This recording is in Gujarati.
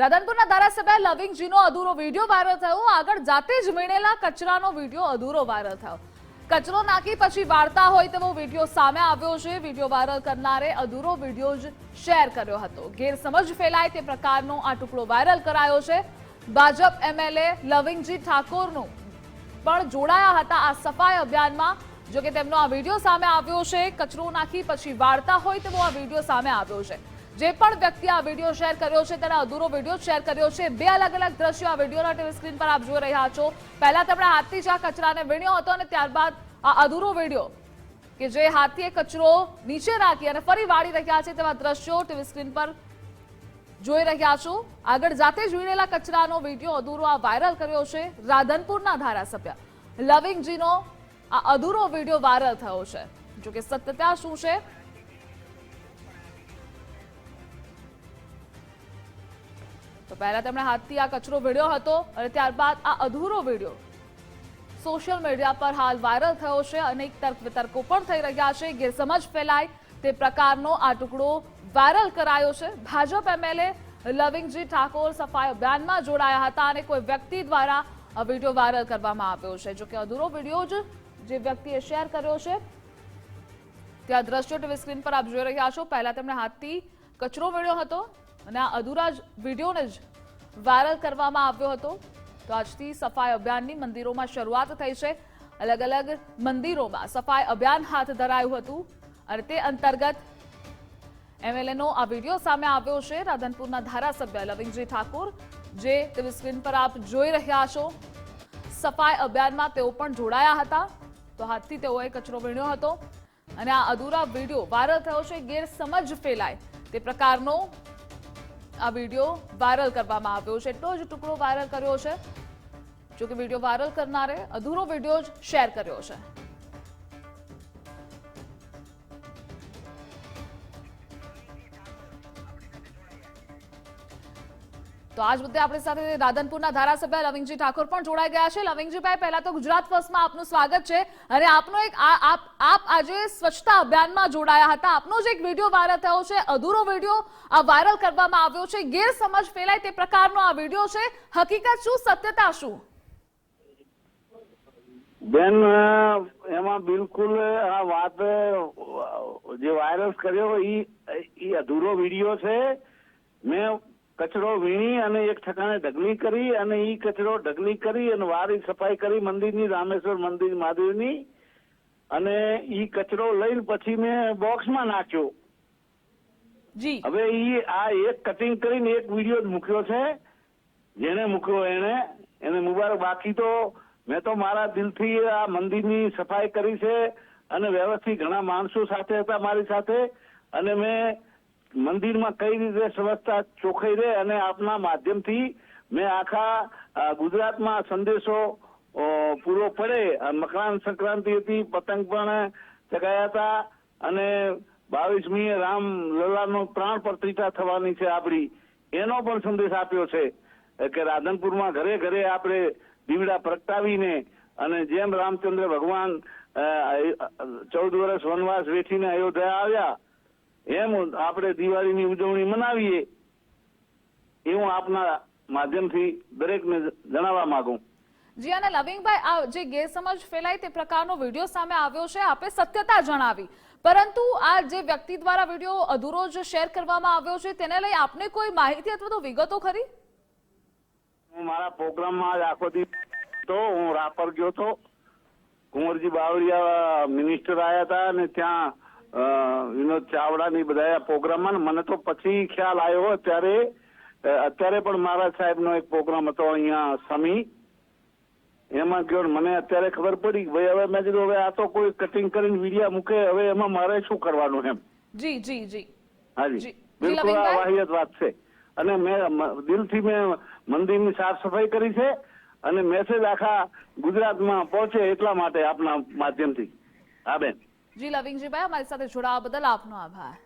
રાધનપુરના ધારાસભ્ય લવિંગજીનો અધૂરો વીડિયો વાયરલ થયો. આગળ જાતે જ વીણેલા કચરાનો વીડિયો અધૂરો વાયરલ થયો. કચરો નાખી પછી વાર્તા હોય તેવો વીડિયો સામે આવ્યો છે. વીડિયો વાયરલ કરનારે અધૂરો વીડિયો જ શેર કર્યો હતો. ગેરસમજ ફેલાય તે પ્રકારનો આ ટુકડો વાયરલ કરાયો છે. ભાજપ એમએલએ લવિંગજી ઠાકોરનું પણ જોડાયા હતા આ સફાઈ અભિયાનમાં. જોકે તેમનો આ વીડિયો સામે આવ્યો છે. કચરો નાખી પછી વાર્તા હોય તેવો આ વીડિયો સામે આવ્યો છે. જે પણ વ્યક્તિ આ વીડિયો શેર કર્યો છે, તેના અધૂરો વીડિયો શેર કર્યો છે. બે અલગ અલગ દ્રશ્યો આ વિડીયોના ટીવી સ્ક્રીન પર આપ જોઈ રહ્યા છો. પહેલા તેમણે હાથથી જ આ કચરાને વીણ્યો હતો અને ત્યારબાદ આ અધૂરો વીડિયો કે જે હાથીએ કચરો નીચે રાખી અને ફરી વાળી રહ્યા છે તેવા દ્રશ્યો ટીવી સ્ક્રીન પર જોઈ રહ્યા છો. આગળ જાતે જ વીણેલા કચરાનો વીડિયો અધૂરો આ વાયરલ કર્યો છે રાધનપુરના ધારાસભ્ય. લવિંગજીનો આ અધૂરો વીડિયો વાયરલ થયો છે. જો કે સત્યતા શું છે? તો પહેલા તેમણે હાથથી આ કચરો વીણ્યો હતો અને ત્યારબાદ આ અધૂરો વીડિયો સોશિયલ મીડિયા પર હાલ વાયરલ થયો છે. અનેક તર્ક વિતર્કો પણ થઈ રહ્યા છે. ગેરસમજ ફેલાય તે પ્રકારનો આ ટુકડો વાયરલ કરાયો છે. ભાજપ એમએલએ લવિંગજી ઠાકોર સફાઈ અભિયાનમાં જોડાયા હતા અને કોઈ વ્યક્તિ દ્વારા આ વીડિયો વાયરલ કરવામાં આવ્યો છે. જો કે અધૂરો વીડિયો જ જે વ્યક્તિએ શેર કર્યો છે ત્યાં દ્રશ્યો ટીવી સ્ક્રીન પર આપ જોઈ રહ્યા છો. પહેલા તેમણે હાથથી કચરો મેળ્યો હતો અને આ અધૂરા જ વિડીયોને જ વાયરલ કરવામાં આવ્યો હતો. તો આજથી સફાઈ અભિયાનની મંદિરોમાં શરૂઆત થઈ છે. અલગ અલગ મંદિરોમાં સફાઈ અભિયાન હાથ ધરાયું હતું અને તે અંતર્ગત એમએલએનો આ વીડિયો સામે આવ્યો છે. રાધનપુરના ધારાસભ્ય લવિંગજી ઠાકોર, જે ટીવી સ્ક્રીન પર આપ જોઈ રહ્યા છો. સફાઈ અભિયાનમાં તેઓ પણ જોડાયા હતા. તો હાથથી તેઓએ કચરો વીણ્યો હતો. અને આ અધૂરા વીડિયો વાયરલ થયો છે. ગેરસમજ ફેલાય તે પ્રકારનો આ વીડિયો વાયરલ કરવામાં આવ્યો છે. એટલો જ ટુકડો વાયરલ કર્યો છે. જો કે વીડિયો વાયરલ કરનારે અધૂરો વીડિયો જ શેર કર્યો છે. તો આજ મુદ્દે આપણી સાથે રાધનપુરના ધારાસભ્ય લવિંગજી ઠાકોર પણ જોડાઈ ગયા છે. લવિંગજીભાઈ, પહેલા તો ગુજરાત ફર્સ્ટમાં આપનું સ્વાગત છે અને આપનો એક આપ આપ આજે સ્વચ્છતા અભિયાનમાં જોડાયા હતા. આપનો જ એક વીડિયો વાયરલ થયો છે. અધૂરો વીડિયો આ વાયરલ કરવામાં આવ્યો છે. ગેરસમજ ફેલાય તે પ્રકારનો આ વીડિયો છે. હકીકત શું? સત્યતા શું? બેન, એમાં બિલકુલ આ વાત જે વાયરલ કર્યો ઈ અધૂરો વીડિયો છે. મેં કચરો વીણી અને એક ઠકાણે ઢગલી કરી અને એ કચરો ઢગલી કરી અને વારી સફાઈ કરી મંદિરની રામેશ્વર મંદિર મહાદેવની. અને એ કચરો લઈને પછી મેં બોક્સમાં નાખ્યો. જી. હવે ઈ આ એક કટિંગ કરીને એક વીડિયો મૂક્યો છે. જેને મૂક્યો એને. એને મુબારક. બાકી તો મેં તો મારા દિલથી આ મંદિરની સફાઈ કરી છે. અને વ્યવસ્થિત ઘણા માણસો સાથે હતા મારી સાથે. અને મેં મંદિરમાં કઈ રીતે સ્વચ્છતા ચોખ્ખાઈ રહે અને આપના માધ્યમથી મેં આખા ગુજરાતમાં સંદેશો પૂરો પડે. મકરાન સંક્રાંતિ હતી, પતંગ પણ ચગાયા હતા અને બાવીસમીએ રામ લલ્લાનો પ્રાણ પ્રતિષ્ઠા થવાની છે આપણી. એનો પણ સંદેશ આપ્યો છે કે રાધનપુરમાં ઘરે ઘરે આપણે દીવડા પ્રગટાવીને અને જેમ રામચંદ્ર ભગવાન ચૌદ વર્ષ વનવાસ વેઠીને અયોધ્યા આવ્યા એમ આપણે દિવાળીની ઉજવણી મનાવીએ એવું આપના માધ્યમથી દરેકને જણાવવા માંગુ. જી અને લવિંગભાઈ આ જે ગેરસમજ ફેલાય તે પ્રકારનો વીડિયો સામે આવ્યો છે આપે સત્યતા જણાવી. પરંતુ આ જે વ્યક્તિ દ્વારા વીડિયો અધૂરો જ શેર કરવામાં આવ્યો છે તેને લઈ આપને કોઈ માહિતી અથવા તો વિગતો ખરી? હું મારા પ્રોગ્રામમાં આજ આખો દિવસ તો હું રાપર ગયો તો કુંવરજી બાવળિયા મિનિસ્ટર આયા હતા અને ત્યાં વિનોદ ચાવડા ની બધા પ્રોગ્રામમાં મને તો પછી ખ્યાલ આવ્યો ત્યારે અત્યારે પણ મારા સાહેબનો એક પ્રોગ્રામ હતો અહીંયા સમી. એમાં ગયો મને અત્યારે ખબર પડી ભાઈ હવે મેં કીધું હવે આ તો કોઈ કટિંગ કરીને વિડીયા મૂકે હવે એમાં મારે શું કરવાનું એમ? જી જી જી. હાજી. બિલકુલ આ લવિંગભાઈ. વાત છે. અને મેં મ- દિલથી મેં મંદિરની સાફ સફાઈ કરી છે અને મેસેજ આખા ગુજરાતમાં પહોંચે એટલા માટે આપના માધ્યમથી. હા બેન. જી લવિંગજીભાઈ અમારી સાથે જોડાવા બદલ આપનો આભાર.